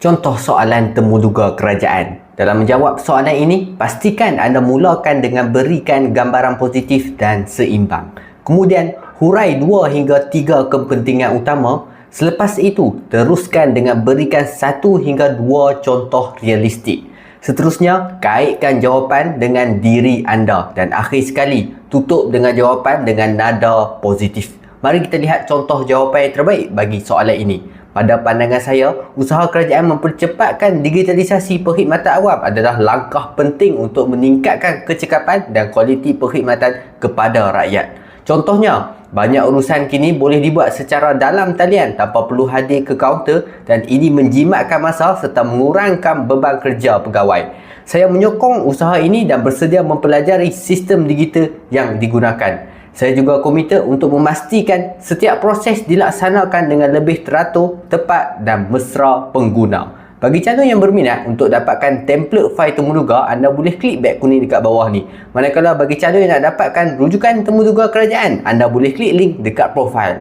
Contoh soalan temuduga kerajaan. Dalam menjawab soalan ini, pastikan anda mulakan dengan berikan gambaran positif dan seimbang. Kemudian, hurai dua hingga tiga kepentingan utama. Selepas itu, teruskan dengan berikan satu hingga dua contoh realistik. Seterusnya, kaitkan jawapan dengan diri anda. Dan akhir sekali, tutup dengan jawapan dengan nada positif. Mari kita lihat contoh jawapan yang terbaik bagi soalan ini. Pada pandangan saya, usaha kerajaan mempercepatkan digitalisasi perkhidmatan awam adalah langkah penting untuk meningkatkan kecekapan dan kualiti perkhidmatan kepada rakyat. Contohnya, banyak urusan kini boleh dibuat secara dalam talian tanpa perlu hadir ke kaunter dan ini menjimatkan masa serta mengurangkan beban kerja pegawai. Saya menyokong usaha ini dan bersedia mempelajari sistem digital yang digunakan. Saya juga komite untuk memastikan setiap proses dilaksanakan dengan lebih teratur, tepat dan mesra pengguna. Bagi calon yang berminat untuk dapatkan template file temuduga, anda boleh klik beg kuning dekat bawah ni. Manakala bagi calon yang nak dapatkan rujukan temuduga kerajaan, anda boleh klik link dekat profile.